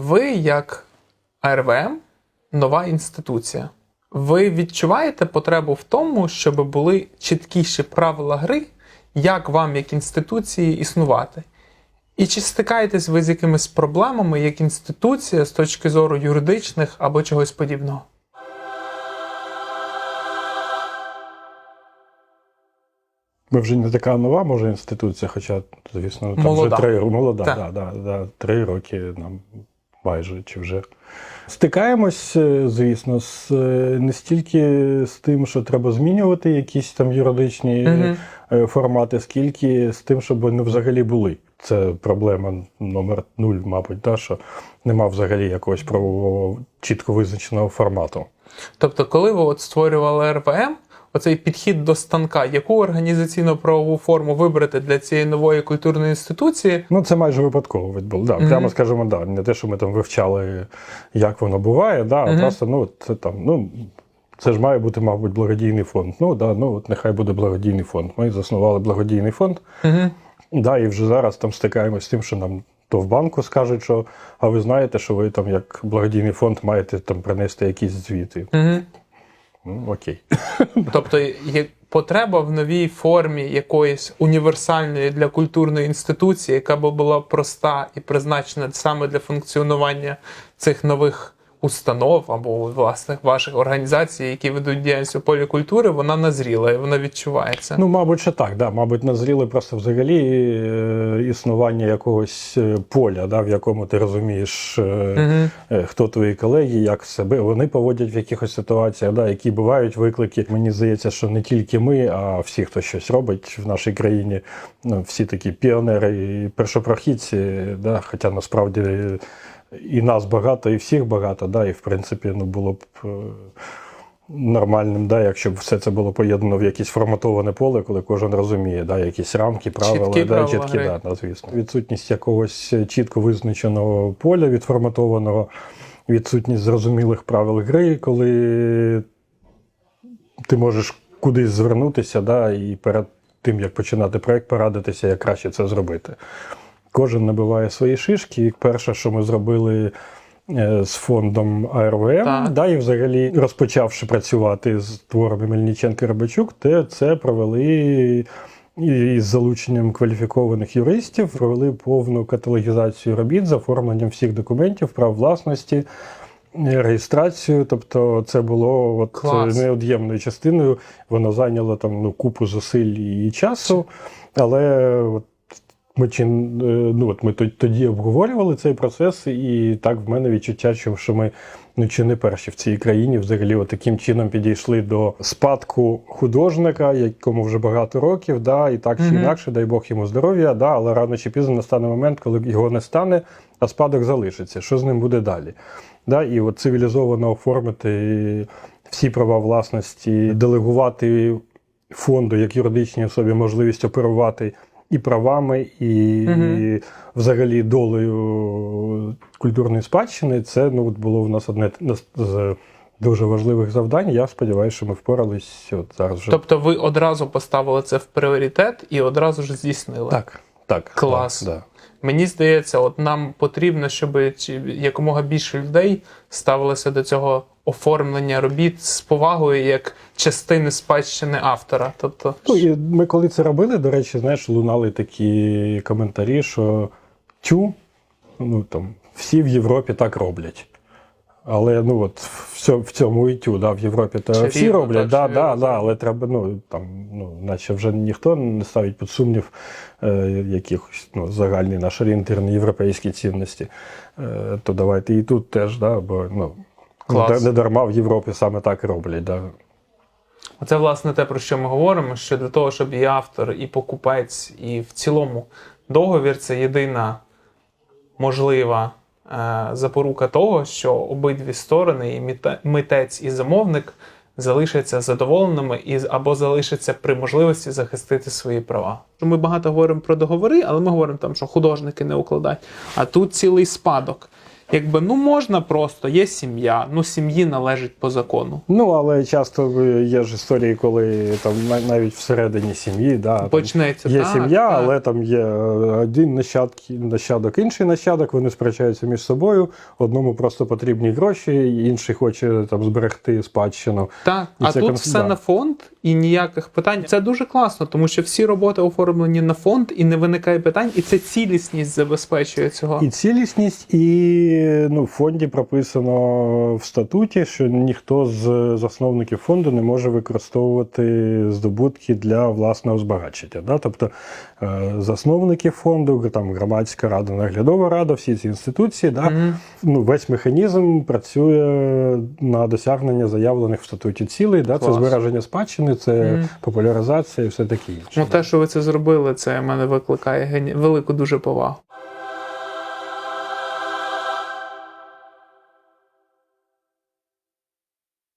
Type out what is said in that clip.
Ви, як АРВМ, нова інституція. Ви відчуваєте потребу в тому, щоб були чіткіші правила гри, як вам, як інституції, існувати? І чи стикаєтесь ви з якимись проблемами як інституція з точки зору юридичних або чогось подібного? Ми вже не така нова, може, інституція, хоча, звісно, там Молода. вже три, молода, да, да, да, три роки нам майже чи вже. Стикаємось, е, звісно, з, е, не стільки з тим, що треба змінювати якісь там юридичні е, формати, скільки з тим, щоб вони взагалі були. Це проблема номер нуль, мабуть, та, що нема взагалі якогось правового чітко визначеного формату. Тобто, коли ви от створювали РВМ, оцей підхід до станка, яку організаційно правову форму вибрати для цієї нової культурної інституції, Ну, це майже випадково відбуло. Да, Мгм. Прямо скажемо, да, не те, що ми там вивчали, як воно буває, да, а просто ну, це там, ну. Це ж має бути, мабуть, благодійний фонд. Ну да, ну от нехай буде благодійний фонд. Ми заснували благодійний фонд. угу. Да, і вже зараз там стикаємось з тим, що нам то в банку скажуть, що а ви знаєте, що ви там як благодійний фонд маєте там принести якісь звіти. Угу. Ну, окей. Тобто є потреба в новій формі якоїсь універсальної для культурної інституції, яка б була проста і призначена саме для функціонування цих нових установ або власне ваших організацій, які ведуть діяльність у полі культури, вона назріла і вона відчувається. Ну, мабуть, що так. Да. Мабуть, назріли просто взагалі е, існування якогось е, поля, да, в якому ти розумієш, е, е, хто твої колеги, як себе вони поводять в якихось ситуаціях, да, які бувають виклики. Мені здається, що не тільки ми, а всі, хто щось робить в нашій країні, ну, всі такі піонери і першопрохідці, да, хоча насправді і нас багато, і всіх багато, да, і в принципі ну, було б. е, Нормальним, да, якщо б все це було поєднано в якесь форматоване поле, коли кожен розуміє, да, якісь рамки, правила, Чіткі да, правила чіткі, гри. да, да, звісно. Відсутність якогось чітко визначеного поля відформатованого, відсутність зрозумілих правил гри, коли ти можеш кудись звернутися, да, і перед тим, як починати проект, порадитися, як краще це зробити. Кожен набиває свої шишки. І перше, що ми зробили е, з фондом АРВМ, да, і взагалі розпочавши працювати з творами Мельниченко Рибачук, те це провели. І з залученням кваліфікованих юристів провели повну каталогізацію робіт з оформленням всіх документів, прав власності, е, реєстрацію. Тобто, це було от Клас. е, неод'ємною частиною. Воно зайняло там ну, купу зусиль і часу, але от ми чи, е, ну, от ми тоді обговорювали цей процес, і так в мене відчуття, що ми ну, чи не перші в цій країні взагалі от таким чином підійшли до спадку художника, якому вже багато років, да, і так чи Мгм. інакше, дай Бог йому здоров'я, да, але рано чи пізно настане момент, коли його не стане, а спадок залишиться. Що з ним буде далі? Да, і от цивілізовано оформити всі права власності, делегувати фонду як юридичній особі можливість оперувати і правами, і Мгм. взагалі долею культурної спадщини. Це ну, от було в нас одне з дуже важливих завдань. Я сподіваюся, що ми впорались от зараз вже. Тобто ви одразу поставили це в пріоритет і одразу ж здійснили. Так, так. Клас. Так, да. Мені здається, от нам потрібно, щоб чи якомога більше людей ставилося до цього оформлення робіт з повагою як частини спадщини автора. Тобто, Ну, і ми коли це робили, до речі, знаєш, лунали такі коментарі, що тю, ну там всі в Європі так роблять. Але ну от в цьому, в цьому і тю, да, в Європі то Чи всі роблять, так, да, да, да, але треба, ну там, ну, наче вже ніхто не ставить під сумнів е, якихось ну, загальні наш орієнтир на європейські цінності. Е, то давайте і тут теж, да, бо ну, Клас. не, дарма в Європі саме так роблять. Да. Це власне те, про що ми говоримо: що для того, щоб і автор, і покупець, і в цілому договір це єдина можлива запорука того, що обидві сторони, і митець і замовник, залишаться задоволеними і або залишаться при можливості захистити свої права. Ми багато говоримо про договори, але ми говоримо там, що художники не укладають. А тут цілий спадок. Якби ну можна просто, є сім'я, ну сім'ї належить по закону. Ну, але часто е, є ж історії, коли там на- навіть всередині сім'ї, да, там Почнеться є так, сім'я, так. але там є е, один нащадок, нащадок, інший нащадок, вони сперечаються між собою. Одному просто потрібні гроші, інший хоче там зберегти спадщину. Так, І а тут конф- все да. на фонд і ніяких питань. Це дуже класно, тому що всі роботи оформлені на фонд і не виникає питань, і це цілісність забезпечує цього. І цілісність, і ну, в фонді прописано в статуті, що ніхто з засновників фонду не може використовувати здобутки для власного збагачення. Да? Тобто е, засновники фонду, там громадська рада, наглядова рада, всі ці інституції, да? Мгм. ну, весь механізм працює на досягнення заявлених в статуті цілей. Да? Це збереження спадщини, це Мгм. популяризація і все таке інше. Ну, те, що ви це зробили, це мене викликає гені... велику дуже повагу.